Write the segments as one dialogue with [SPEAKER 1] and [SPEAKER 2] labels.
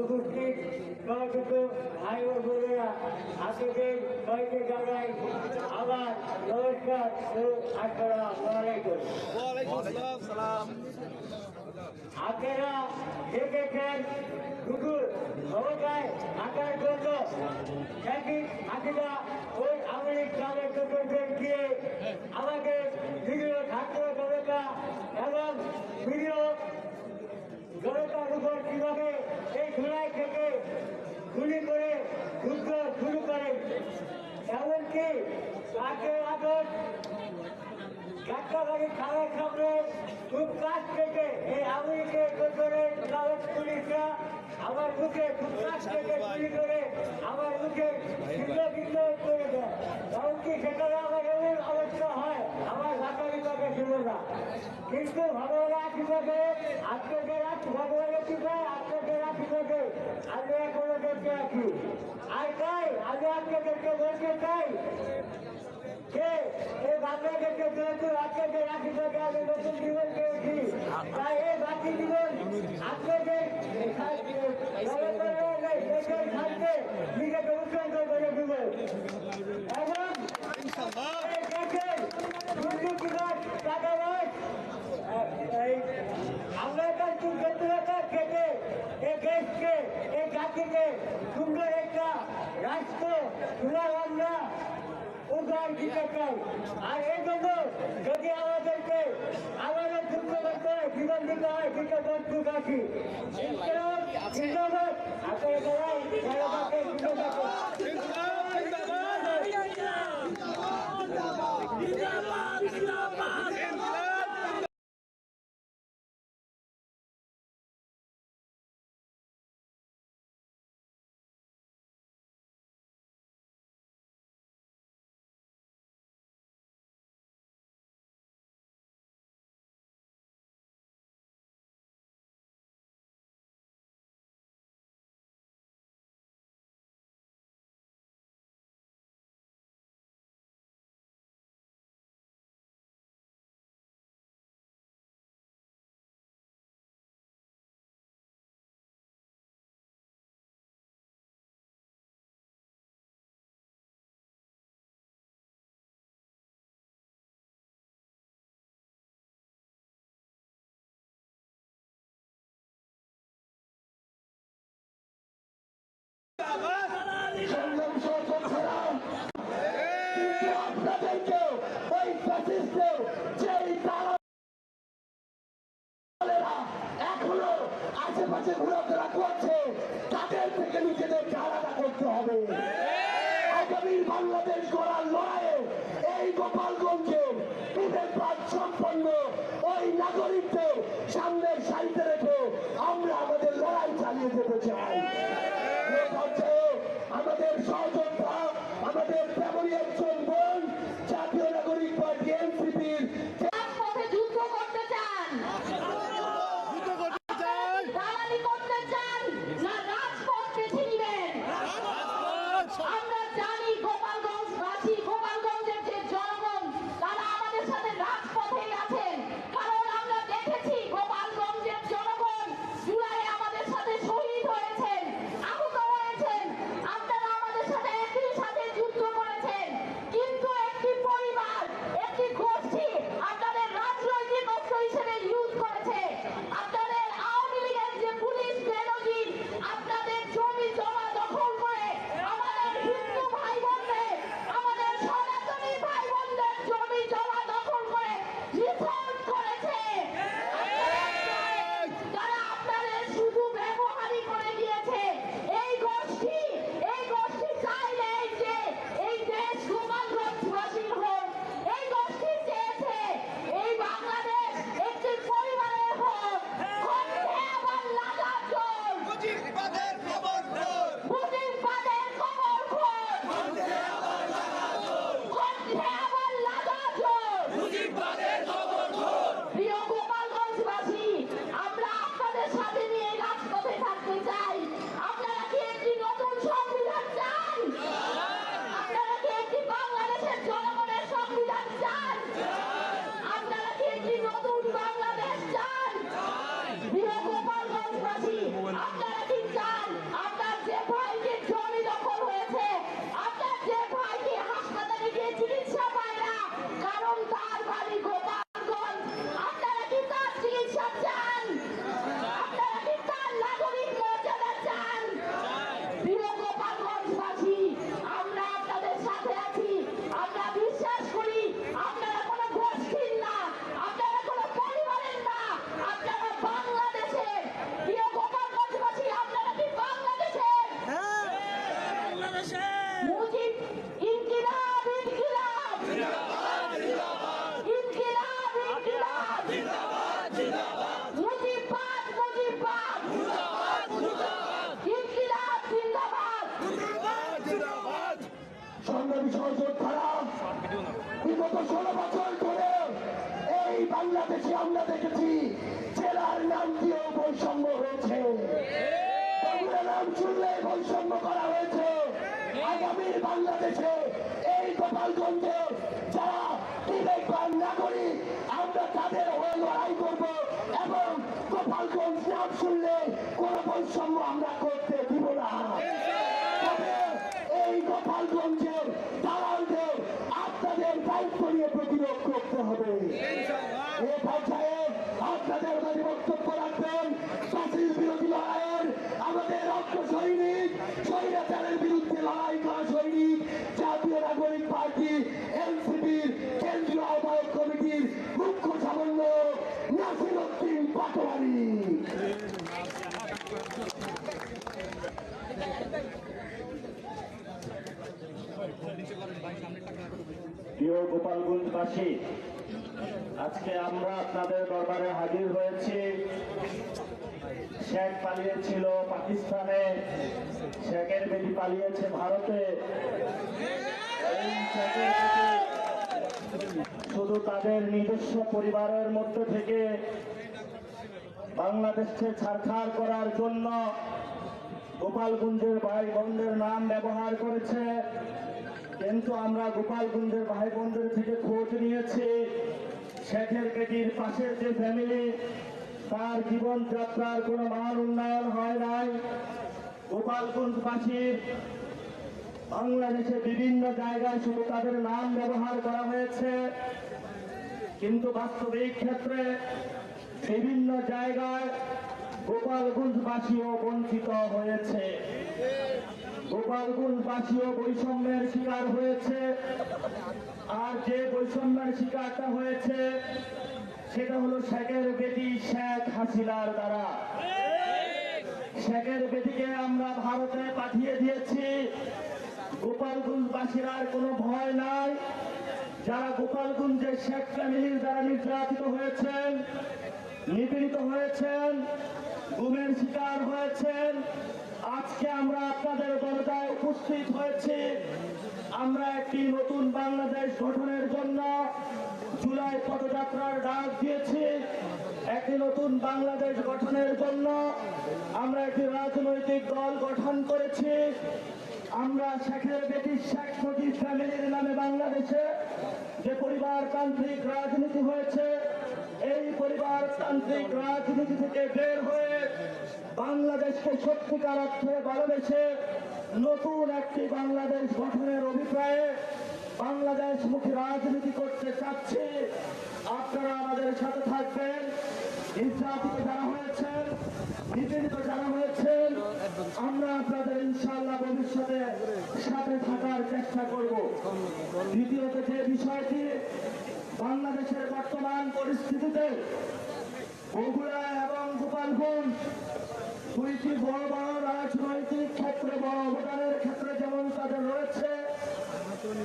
[SPEAKER 1] উপস্থিত সহযোগ ভাই ও বোনেরা আপনাদের সবাইকে জানাই আবার নমস্কার ও আসসালামু আলাইকুম আপনারা দেখেছেন, শুধু ক্ষমতায় থাকার জন্য। একই হাসিনা ওই আমেরিক গ্রামের লোকদের দিয়ে আমাদের বিভিন্ন ছাত্র জনতা এবং বিভিন্ন জনতার উপর কীভাবে এই জুলাই থেকে গুলি করে যুদ্ধ শুরু করেন এমনকি আজকে আগস্ট যাত্রাবাড়ি খালের সামনে খুব কাছ থেকে এই আমেরিকে করে ক্লাউড পুলিশরা আমার মুখে খুব কাছ থেকে গুলি করে আমার মুখে ভিন্ন ভিন্ন করে দেয়। এমনকি সেখানে আমার এমন অবস্থা হয়, আমার ঢাকা বিভাগে ছিল না। কিন্তু ভগবানের আশীর্বাদে আপনাদের ভগবানের কৃপায় আপনাদের আশীর্বাদে আমি এখনও দেখতে আছি। আর তাই আমি আপনাদেরকে বলতে চাই যে এই বাংলাদেশকে যেহেতু আপনাদের আশীর্বাদে আমি নতুন জীবন পেয়েছি। তাই এই বাকি জীবন দেশের স্বার্থে নিজেকে উৎসর্গ করে দেব। এবং আমরা থেকে এই দেশকে এই জাতিকে সুন্দর একটা রাষ্ট্র আমরা দিতে চাই আর এই জন্য যদি আমাদেরকে আমাদের যুদ্ধ করতে হয় জীবন দিতে হয় প্রস্তুত আছি ধন্যবাদ আপনারা সবাই
[SPEAKER 2] করছে, তাদের থেকে নিজেদেরকে আলাদা করতে হবে। আগামী বাংলাদেশ গড়ার লড়াইয়ে এই গোপালগঞ্জের পাঠ সম্পন্ন ওই নাগরিকদের সামনের সারিতে করব এবং গোপালগঞ্জ নাম শুনলে কোন বৈষম্য আমরা করতে দিব না। এই গোপালগঞ্জের দালালদের, আপনাদের দায়িত্ব নিয়ে প্রতিরোধ করতে হবে। এ পর্যায়ে আপনাদের মাঝে বক্তব্য রাখবেন নাসির উদ্দিন পাটোয়ারি
[SPEAKER 3] প্রিয় আজকে আমরা আপনাদের দরবারে হাজির হয়েছি। শেখ পালিয়েছিল পাকিস্তানে, শেখের বেটি পালিয়েছে ভারতে। শুধু তাদের নিজস্ব পরিবারের মধ্যে থেকে বাংলাদেশকে ছাড়খাড় করার জন্য গোপালগঞ্জের ভাই বোনদের নাম ব্যবহার করেছে। কিন্তু আমরা গোপালগঞ্জের ভাই বোনদের থেকে খোঁজ নিয়েছি। শেখের বেটির পাশের যে ফ্যামিলি তার জীবনযাত্রার কোনো মান উন্নয়ন হয় নাই। গোপালগঞ্জবাসীর বাংলাদেশে বিভিন্ন জায়গায় শুধু তাদের নাম ব্যবহার করা হয়েছে। কিন্তু বাস্তবিক ক্ষেত্রে বিভিন্ন জায়গায় গোপালগঞ্জবাসীও বঞ্চিত হয়েছে। গোপালগঞ্জবাসীও বৈষম্যের শিকার হয়েছে। আর যে বৈষম্যের শিকারটা হয়েছে, সেটা হলো শেখের বেটি শেখ হাসিনার দ্বারা। শেখের বেটিকে আমরা ভারতে পাঠিয়ে দিয়েছি। গোপালগঞ্জবাসীর আর কোনো ভয় নাই। যারা গোপালগঞ্জের শেখ ফ্যামিলির দ্বারা নির্যাতিত হয়েছেন, নিপীড়িত হয়েছেন, গুমের শিকার হয়েছেন, আজকে আমরা আপনাদের দরজায় উপস্থিত হয়েছি। আমরা একটি নতুন বাংলাদেশ গঠনের জন্য জুলাই পদযাত্রার ডাক দিয়েছি। একটি নতুন বাংলাদেশ গঠনের জন্য আমরা একটি রাজনৈতিক দল গঠন করেছি। আমরা শেখের বেটি শেখ মুজিব ফ্যামিলির নামে বাংলাদেশে যে পরিবারতান্ত্রিক রাজনীতি হয়েছে, এই পরিবারতান্ত্রিক রাজনীতি থেকে বের হয়ে বাংলাদেশকে সত্যিকার অর্থে ভালোবেসে নতুন একটি বাংলাদেশ গঠনের অভিপ্রায়ে বাংলাদেশ মুখী রাজনীতি করতে চাচ্ছি। আপনারা আমাদের সাথে থাকবেন। নির্যাতিত যারা হয়েছেন নিপীড়িত যারা হয়েছেন, আমরা আপনাদের ইনশাল্লাহ সাথে থাকার চেষ্টা করব। দ্বিতীয়ত যে বিষয়টি, বাংলাদেশের বর্তমান পরিস্থিতিতে বগুড়া এবং গোপালগঞ্জ দুইটি বড় বড় রাজনৈতিক ক্ষেত্রে, বড় অবদানের ক্ষেত্রে যেমন তাদের রয়েছে,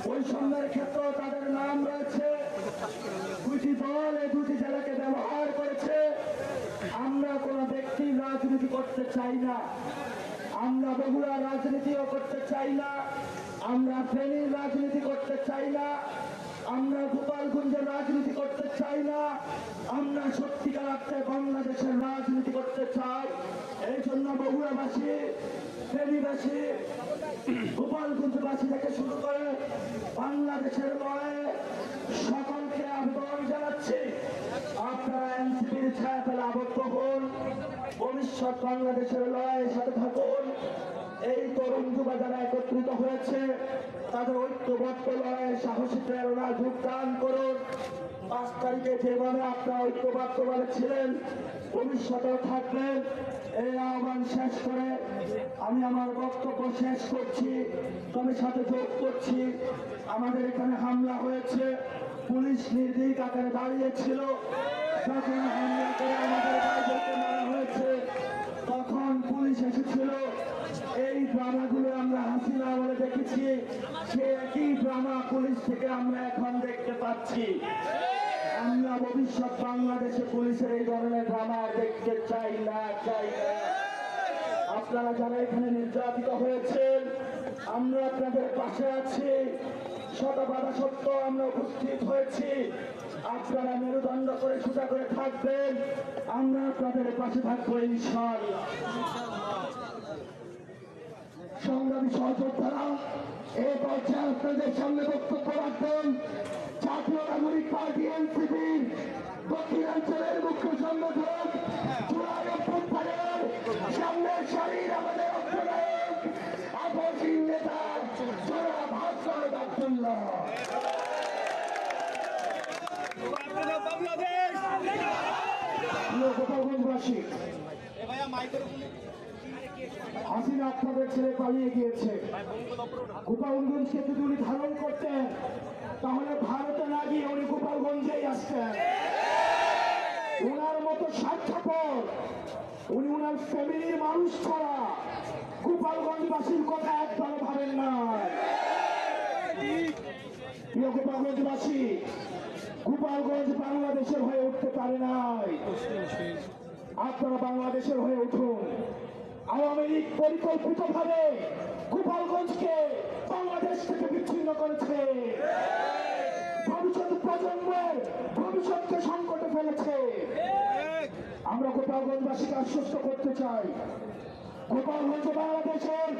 [SPEAKER 3] বৈষম্যের ক্ষেত্রেও তাদের নাম রয়েছে। দুটি দল, এই দুটি জেলাকে ব্যবহার করেছে আমরা কোনো ব্যক্তির রাজনীতি করতে চাই না। আমরা বগুড়া রাজনীতিও করতে চাই না। আমরা ফেনীর রাজনীতি করতে চাই না। আমরা গোপালগঞ্জের রাজনীতি করতে চাই না। আমরা সত্যিকার অর্থে বাংলাদেশের রাজনীতি করতে চাই। এই জন্য বগুড়াবাসী ফেনীবাসী, গোপালগঞ্জবাসী থেকে শুরু করে বাংলাদেশের লড়াইয়ে সকলকে আবেদন জানাচ্ছি। আপনারা ছায়া ফেলে আবদ্ধ হন। ভবিষ্যৎ বাংলাদেশের লড়াইয়ের সাথে থাকুন। এই তরুণ যুবা যারা একত্রিত হয়েছে, তাদের ঐক্যবদ্ধ লড়াইয়ে সাহসী প্রেরণা যোগদান করুন। পাঁচ তারিখে যেভাবে আপনারা ঐক্যবদ্ধভাবে ছিলেন, ভবিষ্যতেও থাকবেন, এই আহ্বান শেষ করে আমি আমার বক্তব্য শেষ করছি, তবে সাথে যোগ করছি। আমাদের এখানে হামলা হয়েছে, পুলিশ নির্দিক আকারে দাঁড়িয়েছিল। যখন হামলা করে আমাদের বাইরেকে মারা হয়েছে। তখন পুলিশ এসেছিল। এই ড্রামাগুলো আমরা হাসিনা বলে দেখেছি। সে একই ড্রামা পুলিশ থেকে আমরা এখন দেখতে পাচ্ছি। আমরা ভবিষ্যৎ বাংলাদেশে পুলিশের এই ধরনের ড্রামা দেখতে চাই না চাই না। আপনারা যারা এখানে নির্যাতিত হয়েছেন, আমরা আপনাদের পাশে আছি।
[SPEAKER 4] শত বাধা সত্ত্বেও আমরা উপস্থিত হয়েছি। সোজা করে থাকবেন আমরা আপনাদের পাশে থাকব
[SPEAKER 2] সংগ্রামী সহযোদ্ধারা পর্যায়ে আপনাদের সামনে বক্তব্য রাখবেন, জাতীয় নাগরিক পার্টি এনসিপির দক্ষিণাঞ্চলের মুখ্য সংগঠক সামনের সারির আমাদের অর্থনায়ক আপসীন নেতা জোড়া ভাস্কর আব্দুল্লাহ।
[SPEAKER 4] গোপালগঞ্জবাসী হাসিনা আপনাদের ছেড়ে পালিয়ে গিয়েছে। গোপালগঞ্জকে যদি উনি ধারণ করতেন তাহলে ভারতে না গিয়ে উনি গোপালগঞ্জেই আসতেন। ওনার মতো স্বার্থপর উনি ওনার ফ্যামিলির মানুষ ছাড়া গোপালগঞ্জবাসীর কথা একবার ভাবেন না। প্রিয় গোপালগঞ্জবাসী গোপালগঞ্জ বাংলাদেশের হয়ে উঠতে পারে নাই। আপনারা বাংলাদেশের হয়ে উঠুন। আওয়ামী লীগ পরিকল্পিত ভাবে গোপালগঞ্জকে বাংলাদেশ থেকে বিচ্ছিন্ন করেছে। ভবিষ্যৎ প্রজন্মের ভবিষ্যৎকে সংকটে ফেলেছে। আমরা গোপালগঞ্জবাসীকে আশ্বস্ত করতে চাই। গোপালগঞ্জ বাংলাদেশের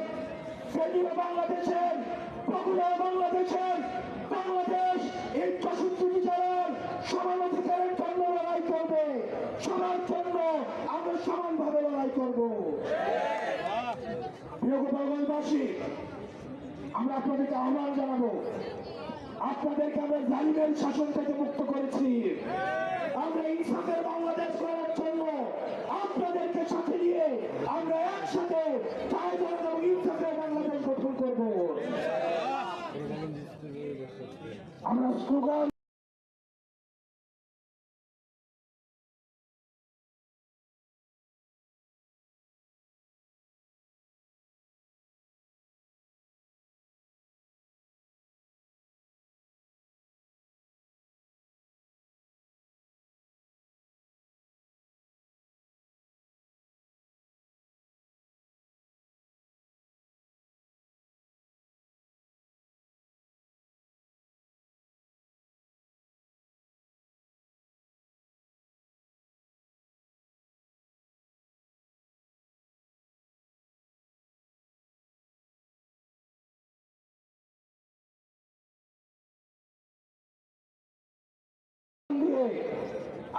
[SPEAKER 4] ফেনীয় বাংলাদেশের বাংলাদেশের, বাংলাদেশ এই চৌষট্টি জেলার সমান অধিকারের জন্য লড়াই করবে। সবার জন্য আমরা সমানভাবে লড়াই করব। প্রিয় আমরা আপনাদেরকে আহ্বান জানাব। আপনাদেরকে আমরা জালিমের শাসন থেকে মুক্ত করেছি। আমরা ইনসাফের বাংলাদেশ করার জন্য আপনাদেরকে সাথে নিয়ে আমরা একসাথে ইনসাফের বাংলাদেশ গঠন করব। আমরা স্লোগান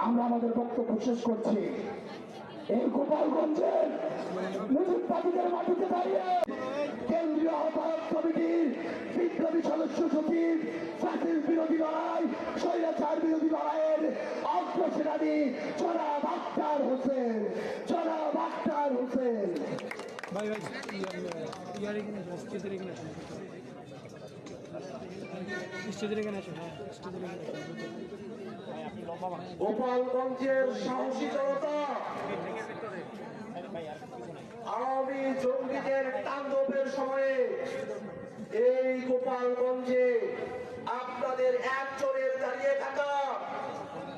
[SPEAKER 4] আমরা আমাদের বক্তব্য শেষ করছি। এই গোপালগঞ্জের মুজিববাদীদের মাটিতে দাঁড়িয়ে কেন্দ্রীয় আহ্বায়ক কমিটির বিপ্লবী সদস্য সচিব, জাতির বিরোধী লড়াই, স্বৈরাচার বিরোধী লড়াইয়ের অগ্রসেনানী জনাব আক্তার হোসেন, জনাব আক্তার হোসেন।
[SPEAKER 5] ভাই ভাই, ইয়ার এখানে এখানে এখানে হ্যাঁ এখানে
[SPEAKER 4] গোপালগঞ্জের সাহসী জনতা, আওয়ামী জঙ্গিদের তাণ্ডবের সময়ে এই গোপালগঞ্জে আপনাদের একজনের দাঁড়িয়ে থাকা,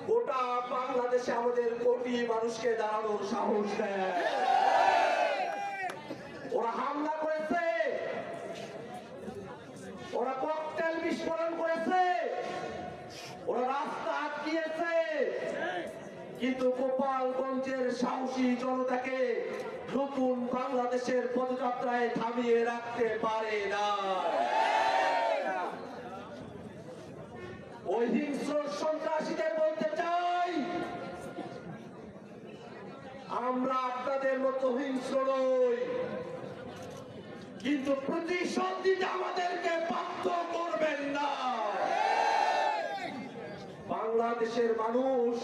[SPEAKER 4] গোটা বাংলাদেশে আমাদের কোটি মানুষকে দাঁড়ানোর সাহস দেয়। ওরা হামলা করেছে, ওরা ককটেল বিস্ফোরণ করেছে, ওরা রাস্তা কিন্তু গোপালগঞ্জের সাহসী জনতাকে নতুন বাংলাদেশের পদযাত্রায় থামিয়ে রাখতে পারে না। সন্ত্রাসীদের বলতে চাই, আমরা আপনাদের মতো হিংস্র নই, কিন্তু প্রতিশোধ আমাদেরকে বাধ্য করবেন না। বাংলাদেশের মানুষ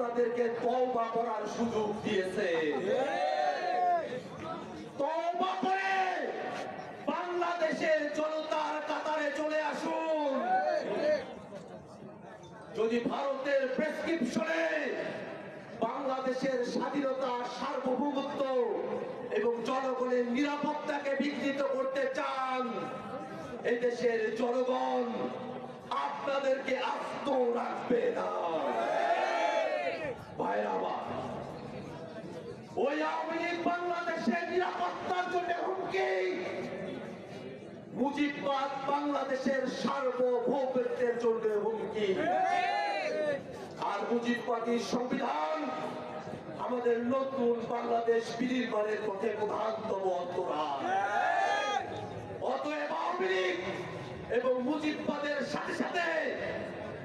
[SPEAKER 4] আপনাদেরকে তওবা করার সুযোগ দিয়েছে। তওবা করে বাংলাদেশের জনতার কাতারে চলে আসুন। যদি ভারতের প্রেসক্রিপশনে বাংলাদেশের স্বাধীনতা, সার্বভৌমত্ব এবং জনগণের নিরাপত্তাকে বিঘ্নিত করতে চান এদেশের জনগণ আপনাদেরকে আস্ত রাখবে না ভাইরা আমার ওই বাংলাদেশের
[SPEAKER 5] সার্বভৌমত্বের জন্য হুমকি। আর মুজিববাদী সংবিধান আমাদের নতুন বাংলাদেশ বিনির্মাণের পথে প্রধানতম অন্তরায় অতএব এবং মুজিববাদের সাথে সাথে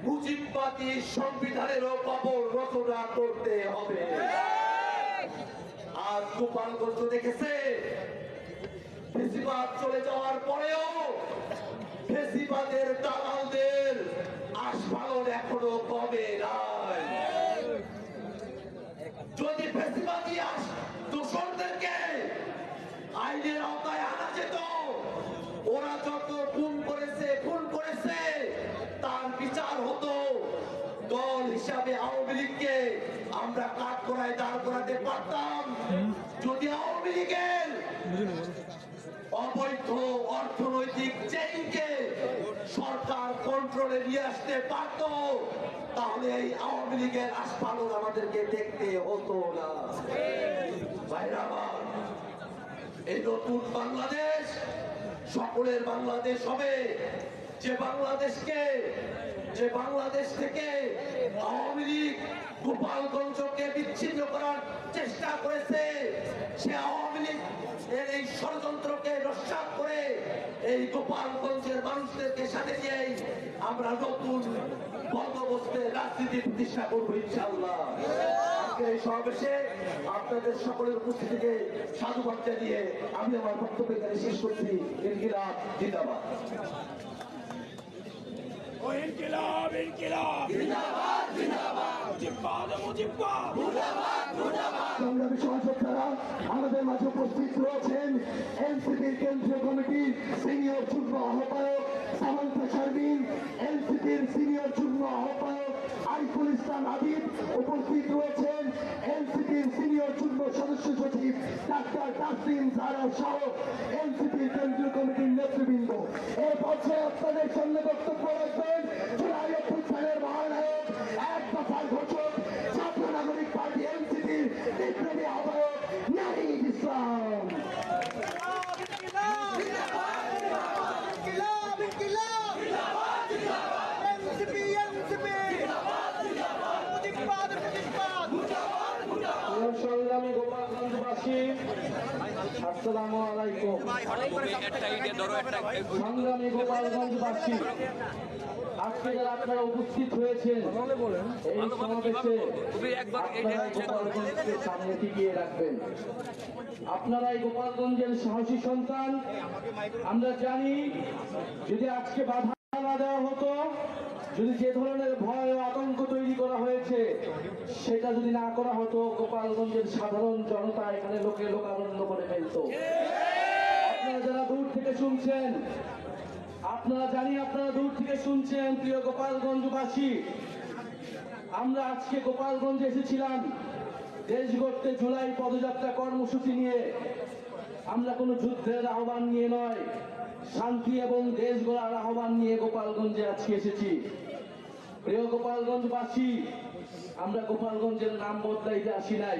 [SPEAKER 5] মুজিববাদী সংবিধানেরও কবর রচনা করতে হবে। আজ গোপালগঞ্জ দেখেছে ফেসিবাদ চলে যাওয়ার পরেও ফেসিবাদের দালালদের আস্ফালন এখনও কমে নাই। যদি ফেসিবাদী আস, দোষরদেরকে আইনের আওতায় আনা যেত, ওরা যত খুন করেছে খুন করেছে, তার বিচার হতো। দল হিসাবে আওয়ামী লীগকে আমরা কাঠ করায় দাঁড় করাতে পারতাম। যদি আওয়ামী লীগের অবৈধ অর্থনৈতিক চেইনকে সরকার কন্ট্রোলে নিয়ে আসতে পারত তাহলে এই আওয়ামী লীগের আস্ফালন আমাদেরকে দেখতে হতো না। এই নতুন বাংলাদেশ, সকলের বাংলাদেশ হবে। যে বাংলাদেশকে যে বাংলাদেশ থেকে আওয়ামী লীগ গোপালগঞ্জকে বিচ্ছিন্ন করার চেষ্টা করেছে, সে আওয়ামী লীগ এর এই ষড়যন্ত্রকে নস্বাত করে এই গোপালগঞ্জের মানুষদেরকে সাথে নিয়েই আমরা নতুন বন্দোবস্তের রাজনীতি প্রতিষ্ঠা করব ইনশাল্লাহ এই সমাবেশে আপনাদের সকলের উপস্থিতিকে সাধুবাদ জানিয়ে আমি আমার বক্তব্য এখানে শেষ করছি। ইনকিলাব, জিন্দাবাদ।
[SPEAKER 2] ইনকিলাব ইনকিলাব।
[SPEAKER 5] সংগ্রামী সহযোদ্ধারা আমাদের মাঝে উপস্থিত রয়েছেন। এনসিপির কেন্দ্রীয় কমিটির সিনিয়র যুগ্ম আহ্বায়ক সামান্তা শারমিন, এনসিপির সিনিয়র যুগ্ম আহ্বায়ক আরিফুল ইসলাম হাবিব উপস্থিত রয়েছেন। এনসিপির সিনিয়র যুগ্ম সদস্য সচিব ডাক্তার তাসলিম জারা সহ এনসিপির কেন্দ্রীয় কমিটির নেতৃবৃন্দ। এই পর্যায়ে আপনাদের সামনে বক্তব্য রাখবেন জুলাই অভ্যুত্থানের মহানায়ক এক দফার ঘোষক ছাত্র নাগরিক পার্টি এনসিপির বিপ্লবী আহ্বায়ক নাহিদ ইসলাম
[SPEAKER 6] সংগ্রামী গোপালগঞ্জবাসী আসসালামু আলাইকুম সংগ্রামী গোপালগঞ্জবাসী আজকে যারা আপনারা উপস্থিত হয়েছেন এই সমাবেশে রাখবেন গোপালগঞ্জের সাহসী সন্তান আমরা জানি যদি আজকে বাধা না দেওয়া হতো যদি যে ধরনের ভয় ও আতঙ্ক তৈরি করা হয়েছে সেটা যদি না করা হতো গোপালগঞ্জের সাধারণ জনতা এখানে লোকে লোকারণ্য করে ফেলতো। আপনারা যারা দূর থেকে শুনছেন, আপনারা জানি আপনারা দূর থেকে শুনছেন, প্রিয় গোপালগঞ্জবাসী। আমরা আজকে গোপালগঞ্জে এসেছিলাম, দেশ গড়তে জুলাই পদযাত্রা কর্মসূচি নিয়ে। আমরা কোনো যুদ্ধের আহ্বান নিয়ে নয়, শান্তি এবং দেশ গড়ার আহ্বান নিয়ে গোপালগঞ্জে আজকে এসেছি। প্রিয় গোপালগঞ্জবাসী, আমরা গোপালগঞ্জের নাম বদলাইতে আসি নাই।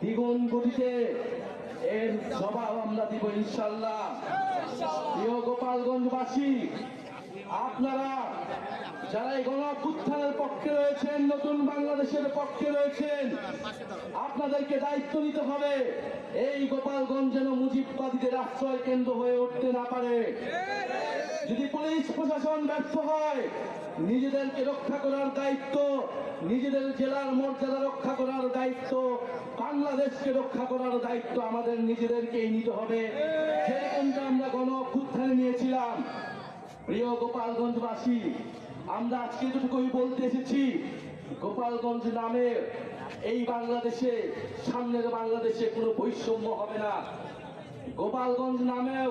[SPEAKER 6] দ্বিগুণ গতিতে এর জবাব আমরা দিব ইনশাল্লাহ প্রিয় গোপালগঞ্জবাসী, আপনারা যারা এই গণ পক্ষে রয়েছেন, নতুন বাংলাদেশের পক্ষে রয়েছেন, আপনাদেরকে দায়িত্ব নিতে হবে। এই গোপালগঞ্জ যেন মুজিববাদীদের আশ্রয় কেন্দ্র হয়ে উঠতে না পারে। যদি পুলিশ প্রশাসন ব্যর্থ হয়, নিজেদেরকে রক্ষা করার দায়িত্ব, নিজেদের জেলার মর্যাদা রক্ষা করার দায়িত্ব, বাংলাদেশকে রক্ষা করার দায়িত্ব আমাদের নিজেদেরকেই নিতে হবে। যেরকমটা আমরা গণ অভ্যুত্থানে নিয়েছিলাম, প্রিয় গোপালগঞ্জবাসী, আমরা আজকে যেটুকুই বলতে এসেছি, গোপালগঞ্জ নামে এই বাংলাদেশে, সামনের বাংলাদেশে কোনো বৈষম্য হবে না। গোপালগঞ্জ নামেও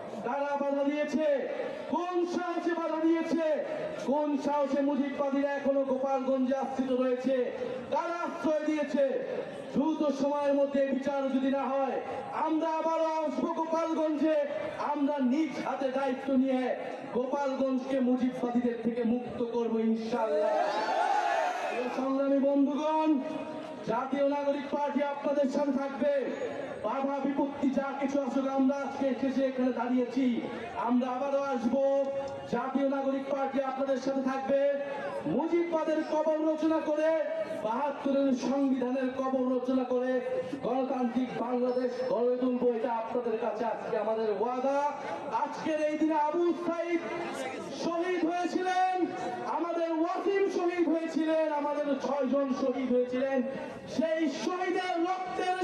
[SPEAKER 6] কারা বাধা দিয়েছে। কোন সাহসে বাধা দিয়েছে? কোন সাহসে মুজিববাদীরা এখনও গোপালগঞ্জে আশ্রিত রয়েছে? কারা আশ্রয় দিয়েছে? দ্রুত সময়ের মধ্যে বিচার যদি না হয়, আমরা আবারও আসব গোপালগঞ্জে। আমরা নিজ হাতে দায়িত্ব নিয়ে গোপালগঞ্জকে মুজিববাদীদের থেকে মুক্ত করব ইনশাল্লাহ সংগ্রামী বন্ধুগণ, জাতীয় নাগরিক পার্টি আপনাদের সাথে থাকবে। বাধা বিপত্তি যা কিছু আসলে আমরা আজকে এখানে দাঁড়িয়েছি। আমরা আবারও আসব। জাতীয় নাগরিক পার্টি আপনাদের সাথে থাকবে। কবর রচনা করে, বাহাত্তরের সংবিধানের কবর রচনা করে, গণতান্ত্রিক বাংলাদেশ গড়ে তুলবো, এটা আপনাদের কাছে আজকে আমাদের ওয়াদা। আজকের এই দিনে আবু সাইদ শহীদ হয়েছিলেন, আমাদের ওয়াসিম শহীদ হয়েছিলেন, আমাদের ছয়জন শহীদ হয়েছিলেন। সেই শহীদের রক্তের